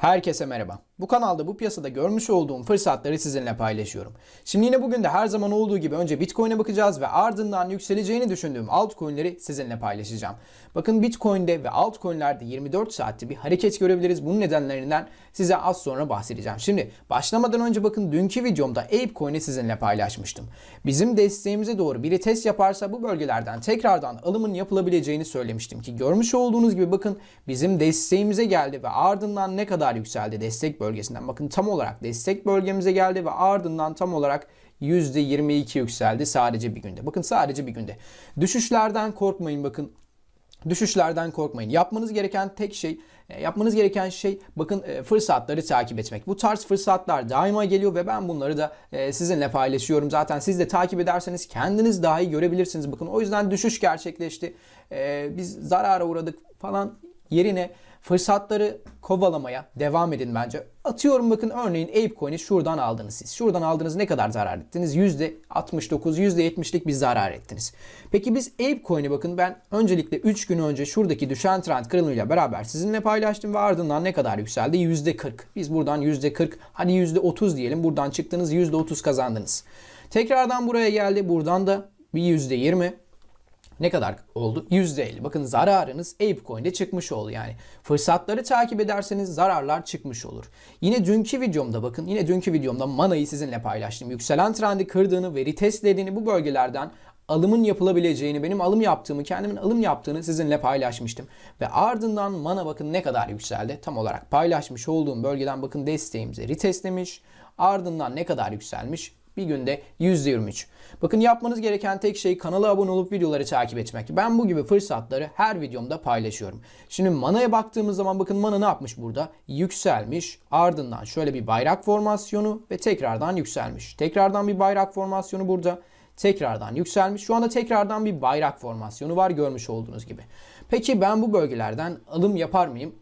Herkese merhaba. Bu kanalda bu piyasada görmüş olduğum fırsatları sizinle paylaşıyorum. Şimdi yine bugün de her zaman olduğu gibi önce Bitcoin'e bakacağız ve ardından yükseleceğini düşündüğüm altcoin'leri sizinle paylaşacağım. Bakın Bitcoin'de ve altcoin'lerde 24 saatte bir hareket görebiliriz. Bunun nedenlerinden size az sonra bahsedeceğim. Şimdi başlamadan önce bakın dünkü videomda Apecoin'i sizinle paylaşmıştım. Bizim desteğimize doğru biri test yaparsa bu bölgelerden tekrardan alımın yapılabileceğini söylemiştim ki görmüş olduğunuz gibi bakın bizim desteğimize geldi ve ardından ne kadar yükseldi destek bölgesinden. Bakın tam olarak destek bölgemize geldi ve ardından tam olarak %22 yükseldi sadece bir günde. Bakın sadece bir günde. Düşüşlerden korkmayın bakın. Düşüşlerden korkmayın. Yapmanız gereken tek şey, e, yapmanız gereken şey bakın e, fırsatları takip etmek. Bu tarz fırsatlar daima geliyor ve ben bunları da e, sizinle paylaşıyorum. Zaten siz de takip ederseniz kendiniz daha iyi görebilirsiniz. Bakın o yüzden düşüş gerçekleşti. Biz zarara uğradık falan yerine fırsatları kovalamaya devam edin bence. Atıyorum bakın örneğin Apecoin'i şuradan aldınız siz. Şuradan aldınız ne kadar zarar ettiniz? %69, %70'lik bir zarar ettiniz. Peki biz Apecoin'i bakın ben öncelikle 3 gün önce şuradaki düşen trend kırılımıyla beraber sizinle paylaştım ve ardından ne kadar yükseldi? %40. Biz buradan %40 hadi %30 diyelim buradan çıktınız %30 kazandınız. Tekrardan buraya geldi buradan da bir %20 ne kadar oldu? %50. Bakın zararınız Apecoin'de çıkmış oldu yani. Fırsatları takip ederseniz zararlar çıkmış olur. Yine dünkü videomda bakın yine dünkü videomda Mana'yı sizinle paylaştım. Yükselen trendi kırdığını ve retestlediğini bu bölgelerden alımın yapılabileceğini, benim alım yaptığımı, kendimin alım yaptığını sizinle paylaşmıştım. Ve ardından mana bakın ne kadar yükseldi. Tam olarak paylaşmış olduğum bölgeden bakın desteğimize retestlemiş. Ardından ne kadar yükselmiş? Bir günde %23. Bakın yapmanız gereken tek şey kanala abone olup videoları takip etmek. Ben bu gibi fırsatları her videomda paylaşıyorum. Şimdi Mana'ya baktığımız zaman bakın Mana ne yapmış burada? Yükselmiş. Ardından şöyle bir bayrak formasyonu ve tekrardan yükselmiş. Tekrardan bir bayrak formasyonu burada. Tekrardan yükselmiş. Şu anda tekrardan bir bayrak formasyonu var görmüş olduğunuz gibi. Peki ben bu bölgelerden alım yapar mıyım?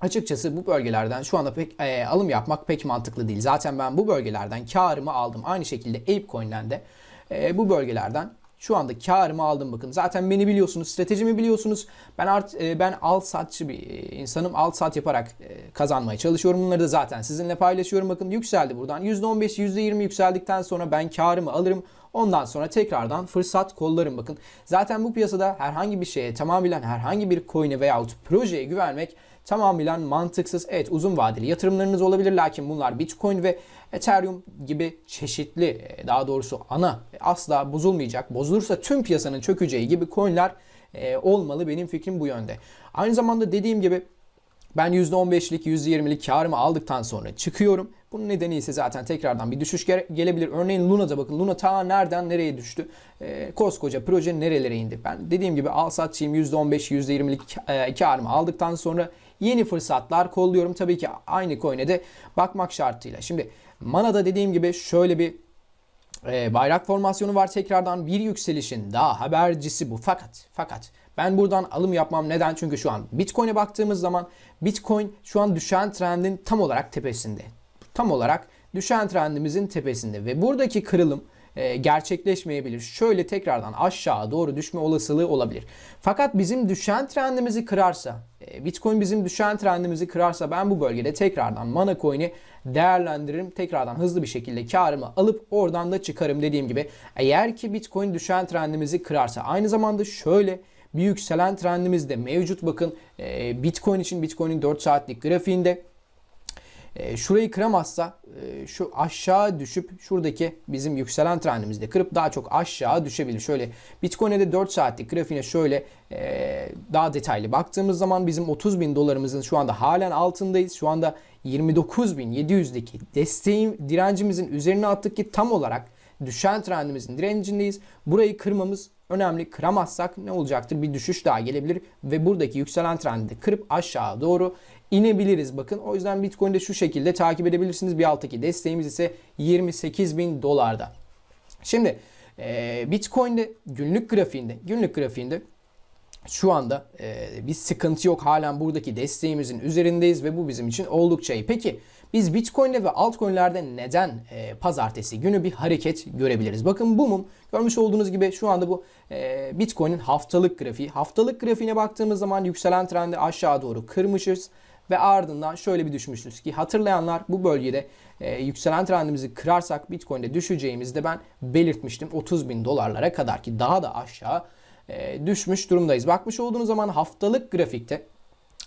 Açıkçası bu bölgelerden şu anda pek e, alım yapmak pek mantıklı değil. Zaten ben bu bölgelerden karımı aldım. Aynı şekilde Apecoin'den de e, bu bölgelerden şu anda karımı aldım bakın. Zaten beni biliyorsunuz, stratejimi biliyorsunuz. Ben art e, ben alt satçı bir e, insanım. Alt sat yaparak e, kazanmaya çalışıyorum. Bunları da zaten sizinle paylaşıyorum. Bakın yükseldi buradan. %15, %20 yükseldikten sonra ben karımı alırım. Ondan sonra tekrardan fırsat kollarım bakın. Zaten bu piyasada herhangi bir şeye tamamen herhangi bir coin'e veyahut projeye güvenmek tamamen mantıksız. Evet uzun vadeli yatırımlarınız olabilir lakin bunlar Bitcoin ve Ethereum gibi çeşitli e, daha doğrusu ana asla bozulmayacak. Bozulursa tüm piyasanın çökeceği gibi coinler e, olmalı. Benim fikrim bu yönde. Aynı zamanda dediğim gibi ben %15'lik, %20'lik karımı aldıktan sonra çıkıyorum. Bunun nedeni ise zaten tekrardan bir düşüş gelebilir. Örneğin Luna'da bakın. Luna ta nereden nereye düştü? E, koskoca proje nerelere indi? Ben dediğim gibi al satçıyım %15, %20'lik e, karımı aldıktan sonra yeni fırsatlar kolluyorum. Tabii ki aynı coin'e de bakmak şartıyla. Şimdi Mana'da dediğim gibi şöyle bir e, bayrak formasyonu var tekrardan bir yükselişin daha habercisi bu. Fakat fakat ben buradan alım yapmam neden? Çünkü şu an Bitcoin'e baktığımız zaman Bitcoin şu an düşen trendin tam olarak tepesinde. Tam olarak düşen trendimizin tepesinde ve buradaki kırılım e, gerçekleşmeyebilir. Şöyle tekrardan aşağı doğru düşme olasılığı olabilir. Fakat bizim düşen trendimizi kırarsa, e, Bitcoin bizim düşen trendimizi kırarsa ben bu bölgede tekrardan Mana Coin'i değerlendiririm. Tekrardan hızlı bir şekilde karımı alıp oradan da çıkarım dediğim gibi. Eğer ki Bitcoin düşen trendimizi kırarsa aynı zamanda şöyle bir yükselen trendimiz de mevcut. Bakın e, Bitcoin için Bitcoin'in 4 saatlik grafiğinde e, şurayı kıramazsa e, şu aşağı düşüp şuradaki bizim yükselen trendimizi de kırıp daha çok aşağı düşebilir. Şöyle Bitcoin'e de 4 saatlik grafiğine şöyle e, daha detaylı baktığımız zaman bizim 30 bin dolarımızın şu anda halen altındayız. Şu anda 29.700'deki desteğim direncimizin üzerine attık ki tam olarak düşen trendimizin direncindeyiz. Burayı kırmamız önemli. Kıramazsak ne olacaktır? Bir düşüş daha gelebilir ve buradaki yükselen trendi kırıp aşağı doğru inebiliriz. Bakın o yüzden Bitcoin'de şu şekilde takip edebilirsiniz. Bir alttaki desteğimiz ise 28 bin dolarda. Şimdi Bitcoin'de günlük grafiğinde günlük grafiğinde şu anda e, bir sıkıntı yok. Halen buradaki desteğimizin üzerindeyiz ve bu bizim için oldukça iyi. Peki biz Bitcoin'de ve altcoin'lerde neden e, pazartesi günü bir hareket görebiliriz? Bakın bu mum görmüş olduğunuz gibi şu anda bu e, Bitcoin'in haftalık grafiği. Haftalık grafiğine baktığımız zaman yükselen trendi aşağı doğru kırmışız ve ardından şöyle bir düşmüşüz ki hatırlayanlar bu bölgede e, yükselen trendimizi kırarsak Bitcoin'de düşeceğimizi de ben belirtmiştim. 30 bin dolarlara kadar ki daha da aşağı e, düşmüş durumdayız. Bakmış olduğunuz zaman haftalık grafikte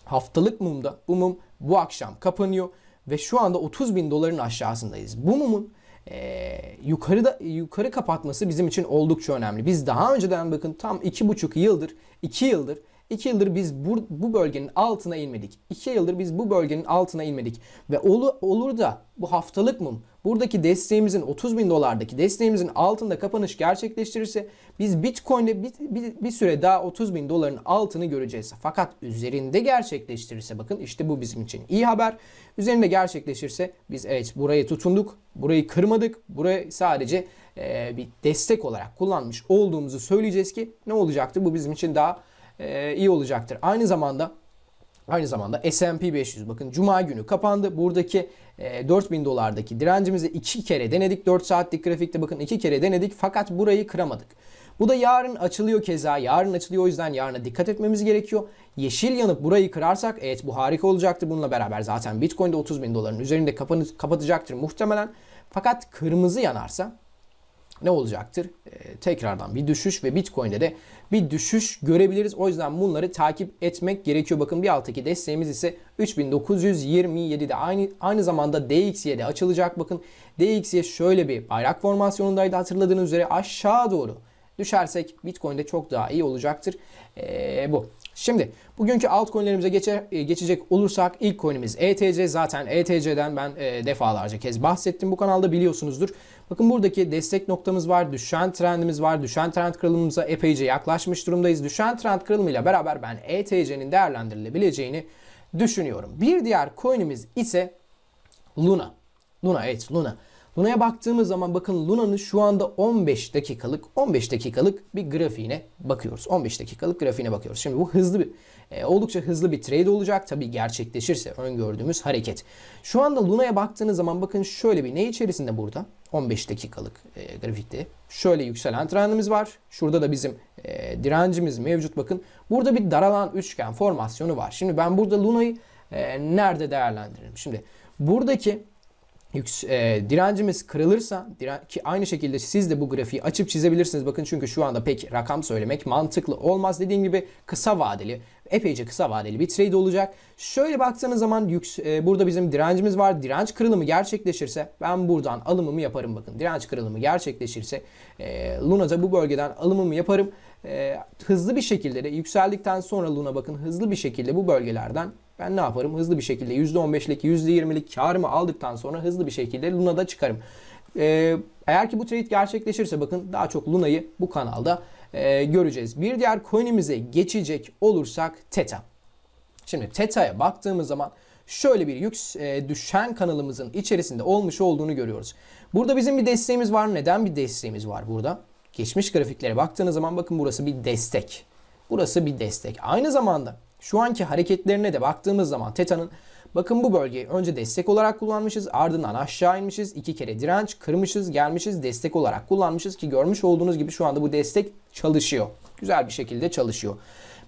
haftalık mumda bu mum bu akşam kapanıyor ve şu anda 30 bin doların aşağısındayız. Bu mumun e, yukarıda yukarı kapatması bizim için oldukça önemli. Biz daha önceden bakın tam iki buçuk yıldır, iki yıldır 2 yıldır biz bu, bu bölgenin altına inmedik. 2 yıldır biz bu bölgenin altına inmedik. Ve olu, olur da bu haftalık mum buradaki desteğimizin 30 bin dolardaki desteğimizin altında kapanış gerçekleştirirse biz Bitcoin'de bir, bir, bir süre daha 30 bin doların altını göreceğiz. Fakat üzerinde gerçekleştirirse bakın işte bu bizim için iyi haber. Üzerinde gerçekleşirse biz evet burayı tutunduk, burayı kırmadık, burayı sadece e, bir destek olarak kullanmış olduğumuzu söyleyeceğiz ki ne olacaktır? Bu bizim için daha e, iyi olacaktır. Aynı zamanda Aynı zamanda S&P 500 bakın cuma günü kapandı. Buradaki e, 4000 dolardaki direncimizi iki kere denedik. 4 saatlik grafikte bakın iki kere denedik fakat burayı kıramadık. Bu da yarın açılıyor keza. Yarın açılıyor o yüzden yarına dikkat etmemiz gerekiyor. Yeşil yanıp burayı kırarsak evet bu harika olacaktır. Bununla beraber zaten Bitcoin'de 30 bin doların üzerinde kapanı, kapatacaktır muhtemelen. Fakat kırmızı yanarsa ne olacaktır? Ee, tekrardan bir düşüş ve Bitcoin'de de bir düşüş görebiliriz. O yüzden bunları takip etmek gerekiyor. Bakın bir alttaki desteğimiz ise 3927'de aynı aynı zamanda DXY'de açılacak. Bakın DXY şöyle bir bayrak formasyonundaydı hatırladığınız üzere aşağı doğru düşersek Bitcoin'de çok daha iyi olacaktır. Ee, bu. Şimdi bugünkü altcoin'lerimize geçe, e, geçecek olursak ilk coin'imiz ETC. Zaten ETC'den ben e, defalarca kez bahsettim bu kanalda biliyorsunuzdur. Bakın buradaki destek noktamız var, düşen trendimiz var. Düşen trend kırılımımıza epeyce yaklaşmış durumdayız. Düşen trend kırılımıyla beraber ben ETC'nin değerlendirilebileceğini düşünüyorum. Bir diğer coin'imiz ise Luna. Luna evet Luna. Luna'ya baktığımız zaman bakın Luna'nın şu anda 15 dakikalık 15 dakikalık bir grafiğine bakıyoruz. 15 dakikalık grafiğine bakıyoruz. Şimdi bu hızlı bir e, oldukça hızlı bir trade olacak. Tabi gerçekleşirse öngördüğümüz hareket. Şu anda Luna'ya baktığınız zaman bakın şöyle bir ne içerisinde burada? 15 dakikalık e, grafikte. Şöyle yükselen trendimiz var. Şurada da bizim e, direncimiz mevcut bakın. Burada bir daralan üçgen formasyonu var. Şimdi ben burada Luna'yı e, nerede değerlendiririm? Şimdi buradaki E, direncimiz kırılırsa diren, ki aynı şekilde siz de bu grafiği açıp çizebilirsiniz. Bakın çünkü şu anda pek rakam söylemek mantıklı olmaz. Dediğim gibi kısa vadeli, epeyce kısa vadeli bir trade olacak. Şöyle baktığınız zaman yüks, e, burada bizim direncimiz var. Direnç kırılımı gerçekleşirse ben buradan alımımı yaparım. Bakın direnç kırılımı gerçekleşirse e, Luna'da bu bölgeden alımımı yaparım. E, hızlı bir şekilde de yükseldikten sonra Luna bakın hızlı bir şekilde bu bölgelerden ben ne yaparım? Hızlı bir şekilde %15'lik, %20'lik karımı aldıktan sonra hızlı bir şekilde Luna'da çıkarım. Ee, eğer ki bu trade gerçekleşirse bakın daha çok Luna'yı bu kanalda e, göreceğiz. Bir diğer coin'imize geçecek olursak Theta. Şimdi Theta'ya baktığımız zaman şöyle bir yük e, düşen kanalımızın içerisinde olmuş olduğunu görüyoruz. Burada bizim bir desteğimiz var. Neden bir desteğimiz var burada? Geçmiş grafiklere baktığınız zaman bakın burası bir destek. Burası bir destek. Aynı zamanda şu anki hareketlerine de baktığımız zaman Teta'nın bakın bu bölgeyi önce destek olarak kullanmışız ardından aşağı inmişiz. iki kere direnç kırmışız gelmişiz destek olarak kullanmışız ki görmüş olduğunuz gibi şu anda bu destek çalışıyor. Güzel bir şekilde çalışıyor.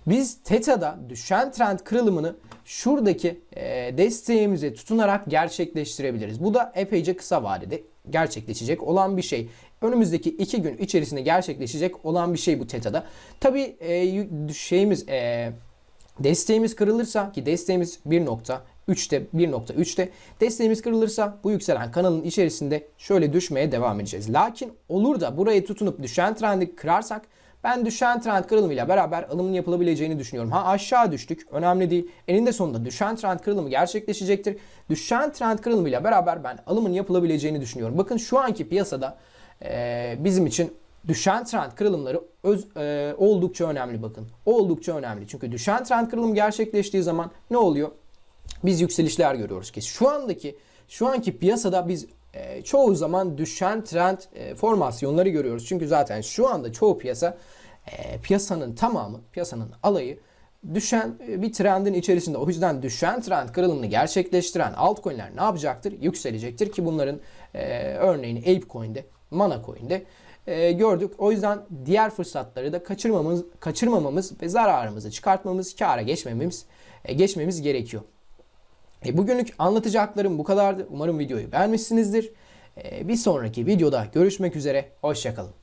Biz Teta'da düşen trend kırılımını şuradaki e, desteğimize tutunarak gerçekleştirebiliriz. Bu da epeyce kısa vadede gerçekleşecek olan bir şey. Önümüzdeki iki gün içerisinde gerçekleşecek olan bir şey bu Teta'da. Tabi e, şeyimiz e, Desteğimiz kırılırsa ki desteğimiz 1.3'te 1.3'te desteğimiz kırılırsa bu yükselen kanalın içerisinde şöyle düşmeye devam edeceğiz. Lakin olur da burayı tutunup düşen trendi kırarsak ben düşen trend kırılımıyla beraber alımın yapılabileceğini düşünüyorum. Ha aşağı düştük. Önemli değil. Eninde sonunda düşen trend kırılımı gerçekleşecektir. Düşen trend kırılımıyla beraber ben alımın yapılabileceğini düşünüyorum. Bakın şu anki piyasada e, bizim için düşen trend kırılımları öz, e, oldukça önemli bakın. Oldukça önemli. Çünkü düşen trend kırılım gerçekleştiği zaman ne oluyor? Biz yükselişler görüyoruz ki şu andaki şu anki piyasada biz e, çoğu zaman düşen trend e, formasyonları görüyoruz. Çünkü zaten şu anda çoğu piyasa e, piyasanın tamamı, piyasanın alayı düşen e, bir trendin içerisinde. O yüzden düşen trend kırılımını gerçekleştiren altcoin'ler ne yapacaktır? Yükselecektir ki bunların e, örneğini Apecoin'de, Manacoin'de e, gördük. O yüzden diğer fırsatları da kaçırmamamız, kaçırmamamız ve zararımızı çıkartmamız, kâra geçmememiz, e, geçmemiz gerekiyor. E, bugünlük anlatacaklarım bu kadardı. Umarım videoyu beğenmişsinizdir. E, bir sonraki videoda görüşmek üzere. Hoşçakalın.